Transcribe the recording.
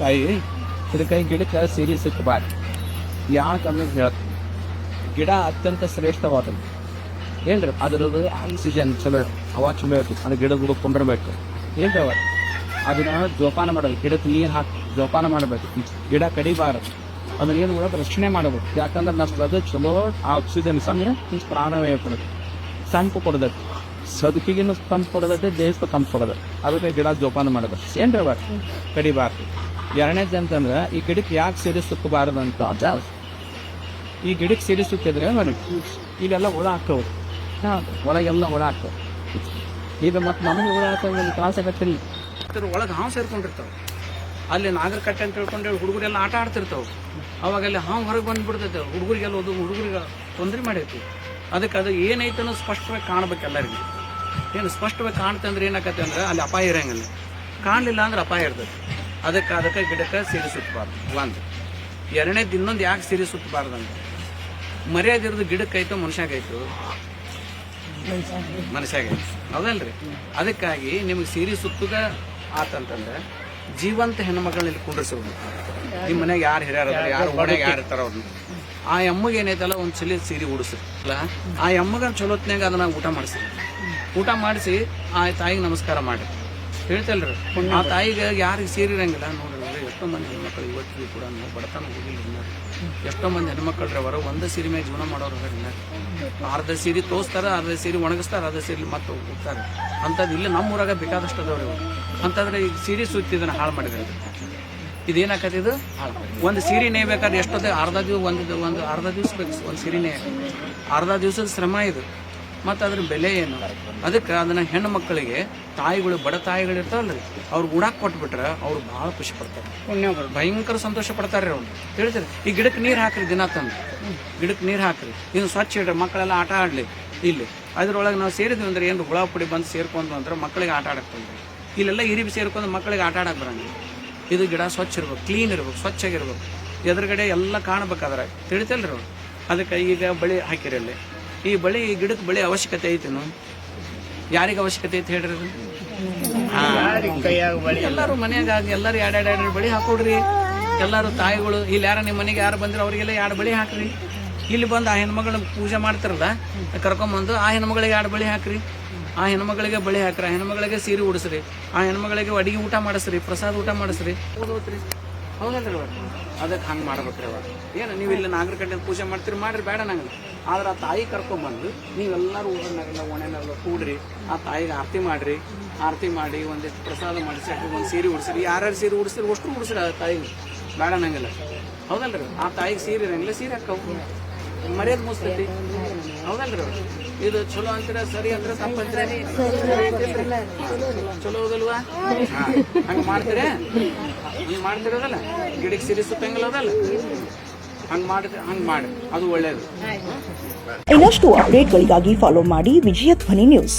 ತಾಯಿ ಹಿಡಕಾಯಿ ಗಿಡಕ್ಕೆ ಸಿರಿ ಸಿಕ್ಕಬಾರ್ದು. ಯಾಕಂದ್ರೆ ಹೇಳ್ತೀನಿ ಗಿಡ ಅತ್ಯಂತ ಶ್ರೇಷ್ಠವಾದದ್ದು. ಏನ್ರಿ ಅದ್ರದ್ದು ಆಕ್ಸಿಜನ್ ಚಲೋ ಹವಾ ಚಲೋ ಇರ್ತದೆ ಅದು ಗಿಡಗಳು ಕೊಂಡಿರ್ಬೇಕು. ಏನ್ರಿ ಅವ ಅದನ್ನ ಜೋಪಾನ ಮಾಡೋದು. ಗಿಡಕ್ಕೆ ನೀರು ಹಾಕಿ ಜೋಪಾನ ಮಾಡಬೇಕು. ಗಿಡ ಕಡಿಬಾರದು. ಅದನ್ನ ಏನು ಮಾಡೋದು? ರಕ್ಷಣೆ ಮಾಡಬೇಕು. ಯಾಕಂದ್ರೆ ನಷ್ಟ ಅದು ಚಲೋ ಆಕ್ಸಿಜನ್ ಸಂದ್ರೆ ಪ್ರಾಣವೇ ಇರ್ತದೆ ತಂಪು ಕೊಡದೈತಿ ಸದುಕಿಗಿನ ತಂಪು ಕೊಡೋದಕ್ಕೆ ದೇಹಕ್ಕೆ ತಂಪು ಕೊಡದೈತಿ ಅದಕ್ಕೆ ಗಿಡ ಜೋಪಾನ ಮಾಡಬೇಕು ಏನ್ರಿ ಅವ ಕಡಿಬಾರ್ದು. ಎರಡನೇದು ಅಂತಂದ್ರೆ, ಈ ಗಿಡಕ್ಕೆ ಯಾಕೆ ಸಿರಿ ಸುಕ್ಕಬಾರದು ಅಂತ ಈ ಗಿಡಕ್ಕೆ ಸಿರಿ ಸುಕ್ಕಿದ್ರೆ ನೋಡಿ, ಇಲ್ಲೆಲ್ಲ ಹುಳ ಹಾಕವು ಒಳಗೆಲ್ಲ ಹುಳ ಹಾಕವು ಈಗ ಮತ್ತೆ ನಮಗೆ ಹುಳ ಹಾಕೋ ತ್ರಾಸ ಆಗತ್ತಿಲ್ಲ ಒಳಗೆ ಹಾವು ಸೇರ್ಕೊಂಡಿರ್ತಾವೆ. ಅಲ್ಲಿ ನಾಗರಕಟ್ಟೆ ಅಂತ ತಿಳ್ಕೊಂಡು ಹುಡುಗರೆಲ್ಲ ಆಟ ಆಡ್ತಿರ್ತಾವೆ. ಅವಾಗ ಅಲ್ಲಿ ಹಾವು ಹೊರಗೆ ಬಂದ್ಬಿಡ್ತೈತೆ. ಹುಡುಗರಿಗೆಲ್ಲ ಓದು ಹುಡುಗರಿಗೆ ತೊಂದರೆ ಮಾಡೈತಿ. ಅದಕ್ಕೆ ಅದು ಏನೈತೆ ಅನ್ನೋ ಸ್ಪಷ್ಟವಾಗಿ ಕಾಣ್ಬೇಕು ಎಲ್ಲರಿಗೂ. ಏನು ಸ್ಪಷ್ಟವಾಗಿ ಕಾಣ್ತಂದ್ರೆ ಏನಾಗತ್ತೆ ಅಂದ್ರೆ ಅಲ್ಲಿ ಅಪಾಯ ಇರಂಗಿಲ್ಲ. ಕಾಣಲಿಲ್ಲ ಅಂದ್ರೆ ಅಪಾಯ ಇರ್ತದೆ ಅದಕ್ಕೆ ಅದಕ್ಕೆ ಗಿಡಕ್ಕೆ ಸೀರೆ ಸುತ್ತಬಾರ್ದು. ಒಂದು. ಎರಡನೇದು ಇನ್ನೊಂದು ಯಾಕೆ ಸೀರೆ ಸುತ್ತಬಾರ್ದು ಅಂತ? ಮರ್ಯಾದೆ ಇರೋದು ಗಿಡಕ್ಕೈತೋ ಮನುಷ್ಯಾಗೈತು ಮನುಷ್ಯಾಗೈತು ಹೌದಲ್ರಿ? ಅದಕ್ಕಾಗಿ ನಿಮಗೆ ಸೀರೆ ಸುತ್ತದ ಆತಂತಂದ್ರೆ ಜೀವಂತ ಹೆಣ್ಮಕ್ಳನ್ನ ಇಲ್ಲಿ ಕುಂಡ್ರಿಸ್ಬೇಕು ನಿಮ್ಮ ಮನೆಗೆ ಯಾರು ಹಿರಿಯರ ಯಾರು ಹೊಡೆಗೆ ಯಾರು ಇರ್ತಾರ ಅವ್ರನ್ನ ಆ ಎಮ್ಮಗೆ ಏನೈತಲ್ಲ ಒಂದು ಸಲ ಸೀರೆ ಉಡಿಸ್ರಿ. ಅಲ್ಲ? ಆ ಎಮ್ಮಗನ ಚಲೋತ್ನಾಗ ಅದನ್ನ ಊಟ ಮಾಡಿಸ್ರಿ ಊಟ ಮಾಡಿಸಿ ಆ ತಾಯಿಗೆ ನಮಸ್ಕಾರ ಮಾಡಿ ಹೇಳ್ತಲ್ರಿ. ಆ ತಾಯಿಗೆ ಯಾರಿಗೆ ಸೇರಿರಂಗಿಲ್ಲ ನೋಡ್ರಿ ಎಷ್ಟೋ ಮಂದಿ ಹೆಣ್ಮಕ್ಳು ಇವತ್ತಿಗೂ ಕೂಡ ನಾವು ಬಡತನ ಹೋಗಿಲ್ಲ ಎಷ್ಟೋ ಮಂದಿ ಹೆಣ್ಮಕ್ಳ್ರಿ ಅವರು ಒಂದು ಸೀರೆ ಮೇಲೆ ಜೀವನ ಮಾಡೋರು ಅರ್ಧ ಸೀರೆ ತೋರಿಸ್ತಾರ ಅರ್ಧ ಸೀರೆ ಒಣಗಿಸ್ತಾರ ಅರ್ಧ ಸೀರೆ ಮತ್ತೆ ಹೋಗ್ತಾರೆ ಅಂಥದ್ದು ಇಲ್ಲಿ ನಮ್ಮ ಊರಾಗ ಬೇಕಾದಷ್ಟು ಅದಾವ್ರಿ ಅಂತಂದ್ರೆ ಈಗ ಸೀರೆ ಸುತ್ತಿ ಇದನ್ನ ಹಾಳು ಮಾಡಿದ್ರೆ ಇದೇನಾಕತಿ ಇದು? ಒಂದು ಸೀರೆ ನೇಯ್ಬೇಕಾದ್ರೆ ಎಷ್ಟೊತ್ತೆ ಅರ್ಧ ದಿವಸ ಒಂದು ಒಂದು ಅರ್ಧ ದಿವಸ ಬೇಕು ಒಂದು ಸೀರೆ ನೇಯ ಅರ್ಧ ದಿವಸದ ಶ್ರಮ ಇದು. ಮತ್ತು ಅದ್ರ ಬೆಲೆ ಏನು? ಅದಕ್ಕೆ ಅದನ್ನು ಹೆಣ್ಣು ಮಕ್ಕಳಿಗೆ ತಾಯಿಗಳು ಬಡ ತಾಯಿಗಳು ಇರ್ತಾವಲ್ರಿ ಅವ್ರು ಉಡಾಕ್ ಕೊಟ್ಬಿಟ್ರೆ ಅವ್ರು ಭಾಳ ಖುಷಿ ಪಡ್ತಾರೆ. ಭಯಂಕರ ಸಂತೋಷ ಪಡ್ತಾರೆ ಅವ್ರು. ತಿಳಿತಾರೆ ಈ ಗಿಡಕ್ಕೆ ನೀರು ಹಾಕ್ರಿ ದಿನ ತಂದು. ಗಿಡಕ್ಕೆ ನೀರು ಹಾಕ್ರಿ. ಇದು ಸ್ವಚ್ಛ ಇಡ್ರಿ ಮಕ್ಕಳೆಲ್ಲ ಆಟ ಆಡಲಿ. ಇಲ್ಲಿ ಅದ್ರೊಳಗೆ ನಾವು ಸೇರಿದ್ವಿ ಅಂದ್ರೆ ಏನು ಹುಳ ಪುಡಿ ಬಂದು ಸೇರ್ಕೊಂಡು ಅಂದ್ರೆ ಮಕ್ಕಳಿಗೆ ಆಟ ಆಡಕ್ಕೆ ಬಂದ್ರಿ ಇಲ್ಲೆಲ್ಲ ಇರಿಬಿ ಸೇರ್ಕೊಂಡು ಮಕ್ಕಳಿಗೆ ಆಟ ಆಡಕ್ಕೆ ಬರಂಗಿಲ್ಲ. ಇದು ಗಿಡ ಸ್ವಚ್ಛ ಇರ್ಬೇಕು ಕ್ಲೀನ್ ಇರ್ಬೇಕು ಸ್ವಚ್ಛಾಗಿರ್ಬೇಕು ಎದುರುಗಡೆ ಎಲ್ಲ ಕಾಣ್ಬೇಕಾದ್ರೆ ತಿಳಿತಲ್ರಿ ಅವ್ರು? ಅದಕ್ಕೆ ಈಗ ಬಳಿ ಹಾಕಿರಿ ಅಲ್ಲಿ. ಈ ಬಳಿ, ಈ ಗಿಡಕ್ಕೆ ಬಳಿ ಅವಶ್ಯಕತೆ ಐತೇನು ಯಾರಿಗೆ ಅವಶ್ಯಕತೆ ಐತೆ ಹೇಳ್ರಿ. ಎಲ್ಲರೂ ಮನ್ಯಾಗ ಎಲ್ಲರೂ ಎರಡು ಎರಡು ಎರಡು ಬಳಿ ಹಾಕೊಡ್ರಿ. ಎಲ್ಲರೂ ತಾಯಿಗಳು, ಇಲ್ಲಿ ಯಾರ ನಿಮ್ಮ ಮನೆಗೆ ಯಾರು ಬಂದ್ರೆ ಅವರಿಗೆಲ್ಲ ಎರಡು ಬಳಿ ಹಾಕ್ರಿ. ಇಲ್ಲಿ ಬಂದು ಆ ಹೆಣ್ಮಗಳ ಪೂಜೆ ಮಾಡ್ತಾರಲ್ಲ, ಕರ್ಕೊಂಬಂದು ಆ ಹೆಣ್ಮಗಳಿಗೆ ಎರಡು ಬಳಿ ಹಾಕ್ರಿ. ಆ ಹೆಣ್ಮಗಳಿಗೆ ಬಳಿ ಹಾಕ್ರಿ, ಆ ಹೆಣ್ಮಗಳಿಗೆ ಸೀರೆ ಉಡಿಸ್ರಿ, ಆ ಹೆಣ್ಮಗಳಿಗೆ ಅಡಿಗೆ ಊಟ ಮಾಡಿಸ್ರಿ, ಪ್ರಸಾದ ಊಟ ಮಾಡಿಸ್ರಿ. ಹೌದೌತ್ರಿ ಹೌದಲ್ರಿ ಅವ್ರು ಅದಕ್ಕೆ ಹಂಗೆ ಮಾಡ್ಬೇಕ್ರಿ ಅವಾಗ ಏನು, ನೀವು ಇಲ್ಲಿ ನಾಗರಿಕಟ್ಟೆ ಪೂಜೆ ಮಾಡ್ತೀರಿ, ಮಾಡ್ರಿ, ಬೇಡ ನಂಗೆ. ಆದ್ರೆ ಆ ತಾಯಿ ಕರ್ಕೊಂಬಂದು ನೀವೆಲ್ಲರೂ ಊರನ್ನಾಗೆಲ್ಲ ಒಣೆನೆಲ್ಲ ಕೂಡ್ರಿ, ಆ ತಾಯಿಗೆ ಆರತಿ ಮಾಡ್ರಿ. ಆರತಿ ಮಾಡಿ ಒಂದಿಷ್ಟು ಪ್ರಸಾದ ಮಾಡಿಸಿ ಒಂದು ಸೀರೆ ಉಡಿಸ್ರಿ. ಯಾರ್ಯಾರು ಸೀರೆ ಉಡಿಸ್ರಿ ಅಷ್ಟು ಉಡಿಸ್ರಿ ಆ ತಾಯಿಗೆ. ಬೇಡ ನಂಗಿಲ್ಲ. ಹೌದಲ್ರಿ? ಆ ತಾಯಿಗೆ ಸೀರೆ ಇರಂಗಿಲ್ಲ ಸೀರೆ ಹಾಕವು. ಮರ್ಯಾದೆ ಮುಸ್ತೈತಿ ಹೌದಲ್ರಿ? ಇದು ಚಲೋ ಅಂತೀರ, ಸರಿ ಅಂದ್ರೆ ತಪ್ಪಂತೀರ ಚಲೋ ಹೋಗಲ್ವಾ ಹಂಗ ಮಾಡ್ತೀರ? ಹಂಗ ಮಾಡ್ತಿರೋದಲ್ಲ ಗಿಡಕ್ಕೆ ಸಿರಿ ಸುತ್ತಂಗಿಲ್ಲ ಅದಲ್ಲ? ಹಂಗ ಮಾಡಿದ್ರೆ ಹಂಗ ಮಾಡಿ. ಅದು ಒಳ್ಳೇದು. ಇನ್ನಷ್ಟು ಅಪ್ಡೇಟ್ಗಳಿಗಾಗಿ ಫಾಲೋ ಮಾಡಿ ವಿಜಯ ಧ್ವನಿ ನ್ಯೂಸ್